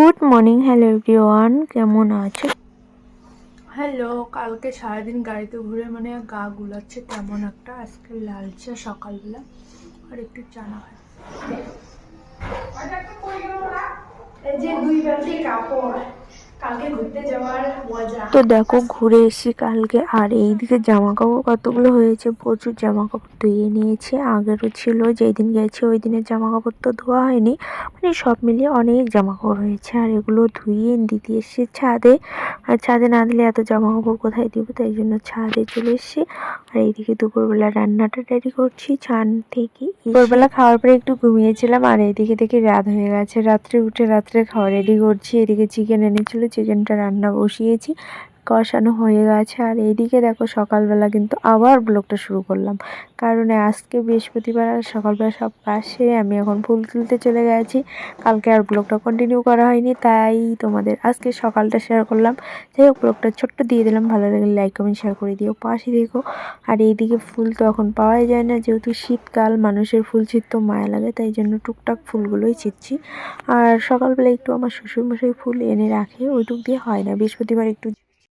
Good morning hello everyone কেমন আছে? Hello কালকে সারাদিন গাড়িতে ঘুরে মানে গা গুলাচ্ছে তেমন একটা আজকে লাল চা সকালবেলা আর একটু চানা হয় এই যে দুই কাপড়। তো দেখো ঘুরে এসেছি কালকে আর এইদিকে জামা কাপড় কতগুলো হয়েছে? প্রচুর জামা কাপড় ধুয়ে নিয়েছি। আগেরও ছিল যেই দিন গেছে ওই দিনের জামা কাপড় তো ধোয়া হয়নি। মানে সব মিলিয়ে অনেক জামা কাপড় হয়েছে। আর এগুলো ধুয়ে দিতে এসেছি ছাদে। আর ছাদে না দিলে এত জামা কাপড় কোথায় দিব? তাই জন্য ছাদে চলে এসেছি। আর এইদিকে দুপুরবেলা রান্নাটা রেডি করছি ছান থেকে দুপুরবেলা খাওয়ার পরে একটু ঘুমিয়েছিলাম আর এইদিকে দেখি রাত হয়ে গেছে। রাত্রে উঠে রাত্রে খাওয়া রেডি করছি। এদিকে চিকেন এনেছিল চিকেনটা রান্না বসিয়েছি। কষানো হয়ে গেছে। আর এইদিকে দেখো সকালবেলা কিন্তু আবার ব্লগটা শুরু করলাম। কারণ আজকে বৃহস্পতিবার আর সকালবেলা সব কাজ সেরে আমি এখন ফুল তুলতে চলে গেছি। কালকে আর ব্লগটা কন্টিনিউ করা হয়নি, তাই তোমাদের আজকে সকালটা শেয়ার করলাম। যাই হোক, ব্লগটা ছোট্ট দিয়ে দিলাম। ভালো লাগলে লাইক কমেন্ট শেয়ার করে দিও। পাশে দেখো আর এইদিকে ফুল তো এখন পাওয়াই যায় না, যেহেতু শীতকাল, মানুষের ফুল ছিঁড়তে মায়া লাগে, তাই জন্য টুকটাক ফুলগুলোই ছিঁড়ছি আর সকালবেলা একটু আমার শ্বশুরমশাই ফুল এনে রাখে, ওইটুক দিয়ে হয় না। বৃহস্পতিবার একটু